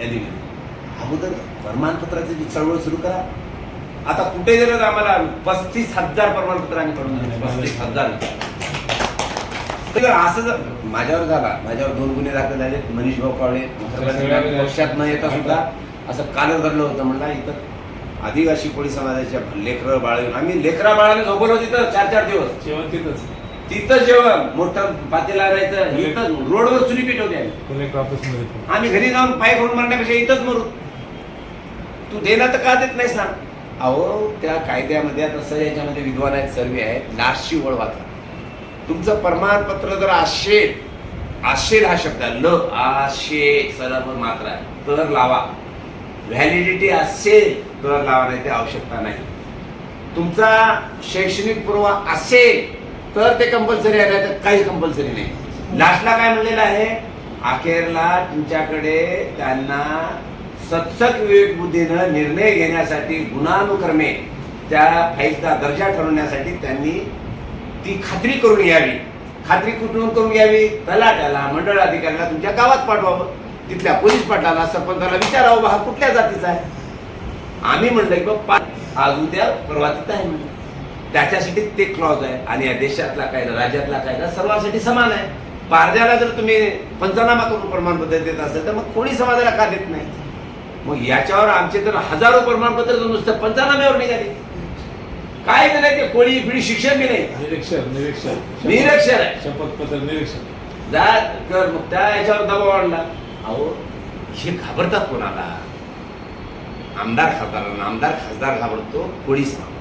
यादीमध्ये अगोदर प्रमाणपत्राची जी चळवळ सुरू करा. आता कुठे गेलं तर आम्हाला पस्तीस हजार प्रमाणपत्र आम्ही काढून दिले. पस्तीस हजार. असं जर माझ्यावर झाला. माझ्यावर दोन गुन्हे दाखल झाले मनीष भाऊ सगळ्या- पक्षात न येता सुद्धा असं कालच घडलं होतं. म्हणला इथं आदिवासी कोळी समाजाच्या लेकरं बाळ आम्ही लेकरा बाळाने झोपलो तिथं चार चार दिवस. जेवण तिथंच. तिथं जेवण मोठं पातेला राहायचं इथं रोडवर चुली पेटवते आम्ही. कलेक्टर ऑफिसमध्ये. आम्ही घरी जाऊन पाय करून मारण्यापेक्षा इथंच मरू. तू देणार तर का देत नाही सांग. अहो त्या कायद्यामध्ये आता सर याच्यामध्ये विद्वान आहेत सर्वे आहेत लास्टची ओळ वाचा. तुमचं प्रमाणपत्र जर असेल असेल हा शब्द आहे ल आशे सरळ मात्र आहे. तर लावा. व्हॅलिडिटी असेल तर लावा नाही ते आवश्यकता नाही. तुमचा शैक्षणिक पुरावा असेल तर ते कंपल्सरी आहे तर काही कंपल्सरी नाही. लास्टला काय म्हणलेलं आहे? अखेरला तुमच्याकडे त्यांना सत्सक विवेक बुद्धीनं निर्णय घेण्यासाठी गुणानुक्रमे त्या फाईलचा दर्जा ठरवण्यासाठी त्यांनी ती खात्री करून यावी. खात्री कुठून करून घ्यावी? तलाट्याला मंडळ अधिकाऱ्याला तुमच्या गावात पाठवावं. तिथल्या पोलीस पाटलाला सरपंचाला विचारावं बा हा कुठल्या जातीचा आहे? आम्ही म्हणलं की पा आज उद्या परवा तिथं आहे म्हणलं त्याच्यासाठी ते क्लॉज आहे. आणि या देशातला कायदा राज्यातला कायदा सर्वांसाठी समान आहे. पारद्याला जर तुम्ही पंचनामा करून प्रमाणपत्र देत असेल तर मग कोणी समाजाला का देत नाही? मग याच्यावर आमचे तर हजारो प्रमाणपत्र नुसतं पंचनाम्यावर निघाले. काय नाही ते कोळी फिडी शिक्षण बी नाही. निरीक्षर निरीक्षर निरीक्षर आहे. शपथपत्र निरीक्षर जा कर मग त्या याच्यावर दबाव आणला. अहो हे घाबरतात कोणाला? आमदार खासदारांना आमदार खासदार घाबरतो कोळी समाज.